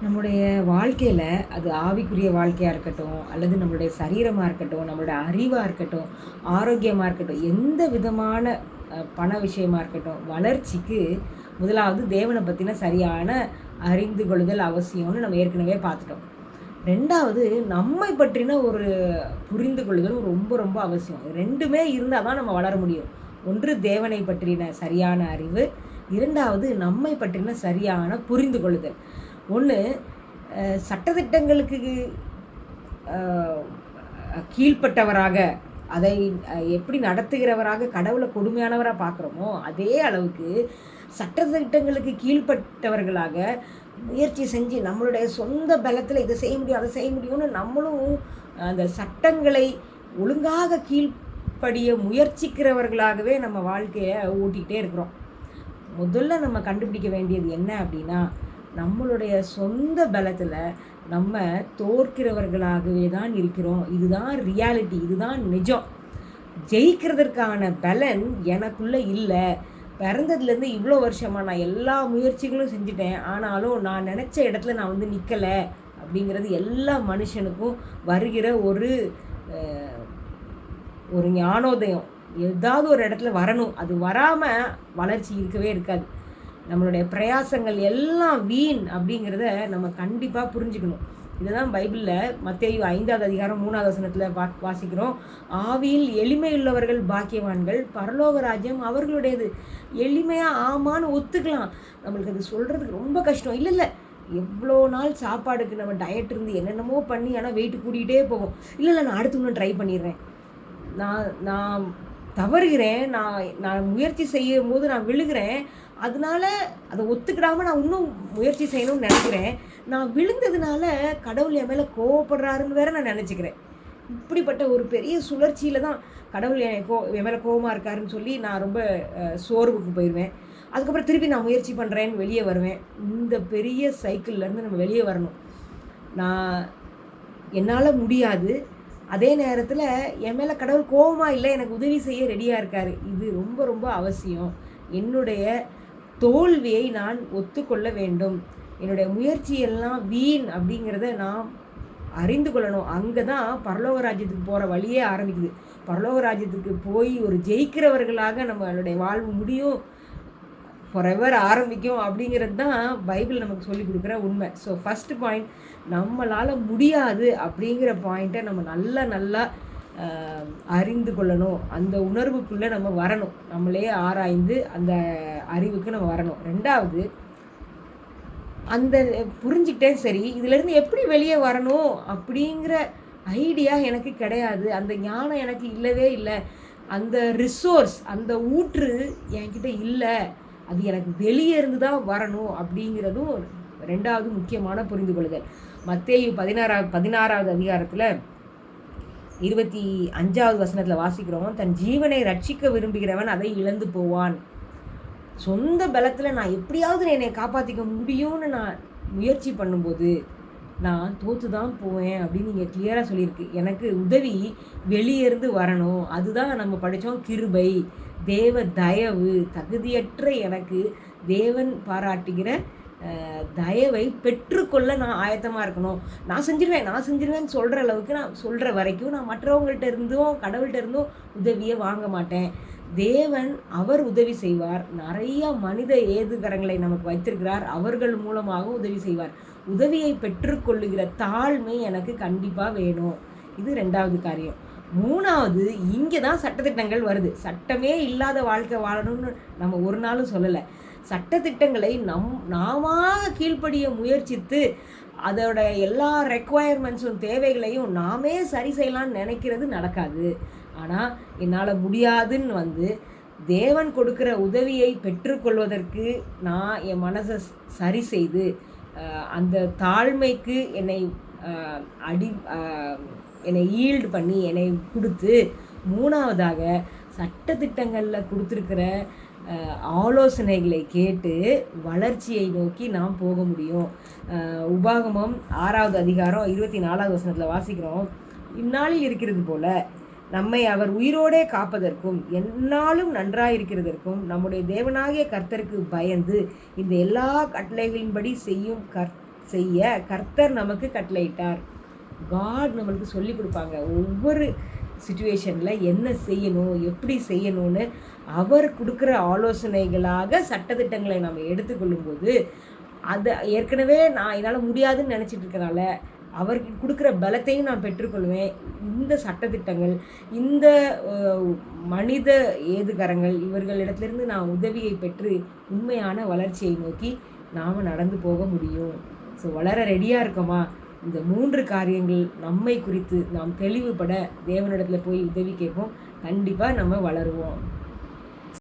நம்முடைய வாழ்க்கையில் அது ஆவிக்குரிய வாழ்க்கையாக இருக்கட்டும் அல்லது நம்மளுடைய சரீரமாக இருக்கட்டும் நம்மளுடைய அறிவாக இருக்கட்டும் ஆரோக்கியமாக இருக்கட்டும் எந்த விதமான பண விஷயமா இருக்கட்டும் வளர்ச்சிக்கு முதலாவது தேவனை பற்றின சரியான அறிந்து கொள்ளுதல் அவசியம்னு நம்ம ஏற்கனவே பார்த்துட்டோம். ரெண்டாவது நம்மை பற்றின ஒரு புரிந்து கொள்ளுதல் ரொம்ப ரொம்ப அவசியம். ரெண்டுமே இருந்தால் தான் நம்ம வளர முடியும். ஒன்று தேவனை பற்றின சரியான அறிவு. இரண்டாவது நம்மை பற்றின சரியான புரிந்து கொள்ளுதல். ஒன்று சட்டத்திட்டங்களுக்கு கீழ்ப்பட்டவராக அதை எப்படி நடத்துகிறவராக கடவுளை கொடுமையானவராக பார்க்குறோமோ அதே அளவுக்கு சட்டத்திட்டங்களுக்கு கீழ்ப்பட்டவர்களாக முயற்சி செஞ்சு நம்மளுடைய சொந்த பலத்தில் இதை செய்ய முடியும் அதை செய்ய முடியும்னு நம்மளும் அந்த சட்டங்களை ஒழுங்காக கீழ்ப்படிய முயற்சிக்கிறவர்களாகவே நம்ம வாழ்க்கையை ஓட்டிகிட்டே இருக்கிறோம். முதல்ல நம்ம கண்டுபிடிக்க வேண்டியது என்ன அப்படின்னா நம்மளுடைய சொந்த பலத்தில் நம்ம தோற்கிறவர்களாகவே தான் இருக்கிறோம். இதுதான் ரியாலிட்டி இதுதான் நிஜம். ஜெயிக்கிறதற்கான பலன் எனக்குள்ளே இல்லை. பிறந்ததுலேருந்து இவ்வளோ வருஷமாக நான் எல்லா முயற்சிகளும் செஞ்சுட்டேன். ஆனாலும் நான் நினச்ச இடத்துல நான் வந்து நிற்கலை அப்படிங்கிறது எல்லா மனுஷனுக்கும் வருகிற ஒரு ஒரு ஞானோதயம். ஏதாவது ஒரு இடத்துல வரணும். அது வராமல் வளர்ச்சி இருக்கவே இருக்காது. நம்மளுடைய பிரயாசங்கள் எல்லாம் வீண் அப்படிங்கிறத நம்ம கண்டிப்பாக புரிஞ்சுக்கணும். இதுதான் பைபிளில் மத்தேயு ஐந்தாவது அதிகாரம் மூணாவது வசனத்தில் வா வாசிக்கிறோம். ஆவியில் எளிமையுள்ளவர்கள் பாக்கியவான்கள் பரலோக ராஜ்யம் அவர்களுடையது. எளிமையாக ஆமான்னு ஒத்துக்கலாம். நம்மளுக்கு அது சொல்கிறதுக்கு ரொம்ப கஷ்டம். இல்லை இல்லை. எவ்வளோ நாள் சாப்பாடுக்கு நம்ம டயட் இருந்து என்னென்னமோ பண்ணி ஆனால் வெயிட் கூட்டிகிட்டே போகும். இல்லை இல்லை நான் அடுத்து இன்னும் ட்ரை பண்ணிடுறேன். நான் நான் தவறுகிறேன் நான் நான் முயற்சி செய்யும் போது நான் விழுகிறேன் அதனால அதை ஒத்துக்கிடாமல் நான் இன்னும் முயற்சி செய்யணும்னு நினைக்கிறேன். நான் விழுந்ததுனால கடவுள் என் மேலே கோவப்படுறாருன்னு வேற நான் நினச்சிக்கிறேன். இப்படிப்பட்ட ஒரு பெரிய சுழற்சியில் தான் கடவுள் என் கோ என் மேலே கோபமாக இருக்காருன்னு சொல்லி நான் ரொம்ப சோர்வுக்கு போயிடுவேன் அதுக்கப்புறம் திருப்பி நான் முயற்சி பண்ணுறேன்னு வெளியே வருவேன். இந்த பெரிய சைக்கிள்லேருந்து நம்ம வெளியே வரணும். நான் என்னால் முடியாது. அதே நேரத்தில் என் மேலே கடவுள் கோபமாக இல்லை எனக்கு உதவி செய்ய ரெடியாக இருக்காரு. இது ரொம்ப ரொம்ப அவசியம். என்னுடைய தோல்வியை நான் ஒத்துக்கொள்ள வேண்டும். என்னுடைய முயற்சியெல்லாம் வீண் அப்படிங்கிறத நான் அறிந்து கொள்ளணும். அங்கே தான் பரலோக ராஜ்யத்துக்கு போகிற வழியே ஆரம்பிக்குது. பரலோக ராஜ்யத்துக்கு போய் ஒரு ஜெயிக்கிறவர்களாக நம்மளுடைய வாழ்வு முடியும். ஃபாரெவர் ஆரம்பிக்கும் அப்படிங்கிறது தான் பைபிள் நமக்கு சொல்லி கொடுக்குற உண்மை. ஸோ ஃபஸ்ட்டு பாயிண்ட் நம்மளால் முடியாது அப்படிங்கிற பாயிண்ட்டை நம்ம நல்லா நல்லா அறிந்து கொள்ளணும். அந்த உணர்வுக்குள்ளே நம்ம வரணும். நம்மளே ஆராய்ந்து அந்த அறிவுக்கு நம்ம வரணும். ரெண்டாவது அந்த புரிஞ்சுக்கிட்டேன் சரி இதுலேருந்து எப்படி வெளியே வரணும் அப்படிங்கிற ஐடியா எனக்கு கிடையாது. அந்த ஞானம் எனக்கு இல்லவே இல்லை. அந்த ரிசோர்ஸ் அந்த ஊற்று என்கிட்ட இல்லை. அது எனக்கு வெளியே இருந்து தான் வரணும் அப்படிங்கிறதும் ரெண்டாவது முக்கியமான புரிந்து கொள்ளுதல் மத்தேயு பதினாறாவது பதினாறாவது அதிகாரத்தில் இருபத்தி அஞ்சாவது வசனத்தில் வாசிக்கிறோம். தன் ஜீவனை ரட்சிக்க விரும்புகிறவன் அதை இழந்து போவான். சொந்த பலத்தில் நான் எப்படியாவது என்னை காப்பாற்றிக்க முடியும்னு நான் முயற்சி பண்ணும்போது நான் தோற்று தான் போவேன் அப்படின்னு நீங்கள் கிளியராக சொல்லியிருக்கு. எனக்கு உதவி வெளியேருந்து வரணும். அதுதான் நம்ம படித்தோம் கிருபை. தேவ தயவு தகுதியற்ற எனக்கு தேவன் பாராட்டுகிற தயவை பெற்றுக்கொள்ள நான் ஆயத்தமாக இருக்கணும். நான் செஞ்சிருவேன் நான் செஞ்சிருவேன்னு சொல்கிற அளவுக்கு நான் சொல்கிற வரைக்கும் நான் மற்றவங்கள்ட்ட இருந்தும் கடவுள்கிட்ட இருந்தும் உதவியை வாங்க மாட்டேன். தேவன் அவர் உதவி செய்வார். நிறைய மனித ஏதுகரங்களை நமக்கு வைத்திருக்கிறார். அவர்கள் மூலமாக உதவி செய்வார். உதவியை பெற்றுக்கொள்ளுகிற தாழ்மை எனக்கு கண்டிப்பாக வேணும். இது ரெண்டாவது காரியம். மூணாவது இங்கே தான் சட்டத்திட்டங்கள் வருது. சட்டமே இல்லாத வாழ்க்கை வாழணும்னு நம்ம ஒரு நாளும் சொல்லலை. சட்டத்திட்டங்களை நம் நாம கீழ்ப்படிய முயற்சித்து அதோட எல்லா ரெக்குவயர்மெண்ட்ஸும் தேவைகளையும் நாமே சரி செய்யலாம்னு நினைக்கிறது நடக்காது. ஆனால் என்னால் முடியாதுன்னு வந்து தேவன் கொடுக்குற உதவியை பெற்றுக்கொள்வதற்கு நான் என் மனசை சரி செய்து அந்த தாழ்மைக்கு என்னை அடி என்னை ஈல்டு பண்ணி என்னை கொடுத்து மூணாவதாக சட்டத்திட்டங்களில் கொடுத்துருக்கிற ஆலோசனைகளை கேட்டு வளர்ச்சியை நோக்கி நாம் போக முடியும். உபாகமம் ஆறாவது அதிகாரம் இருபத்தி நாலாவது வசனத்தில் வாசிக்கிறோம். இந்நாளில் இருக்கிறது போல நம்மை அவர் உயிரோடே காப்பதற்கும் என்னாலும் நன்றாயிருக்கிறதற்கும் நம்முடைய தேவனாகிய கர்த்தருக்கு பயந்து இந்த எல்லா கட்டளைகளின்படி செய்யும் கர் செய்ய கர்த்தர் நமக்கு கட்டளையிட்டார். காட் நம்மளுக்கு சொல்லி கொடுப்பாங்க. ஒவ்வொரு சுச்சுவேஷனில் என்ன செய்யணும் எப்படி செய்யணும்னு அவர் கொடுக்குற ஆலோசனைகளாக சட்டத்திட்டங்களை நம்ம எடுத்துக்கொள்ளும்போது அது ஏற்கனவே நான் என்னால் முடியாதுன்னு நினச்சிட்டு இருக்கனால அவருக்கு கொடுக்குற பலத்தையும் நான் பெற்றுக்கொள்வேன். இந்த சட்டத்திட்டங்கள் இந்த மனித ஏதுகரங்கள் இவர்களிடத்திலிருந்து நான் உதவியை பெற்று உண்மையான வளர்ச்சியை நோக்கி நாம் நடந்து போக முடியும். ஸோ வளர ரெடியாக இருக்கோமா? இந்த மூன்று காரியங்கள் நம்மை குறித்து நாம் தெளிவுபட தேவனிடத்தில் போய் உதவி கேட்போம். கண்டிப்பாக நம்ம வளருவோம்.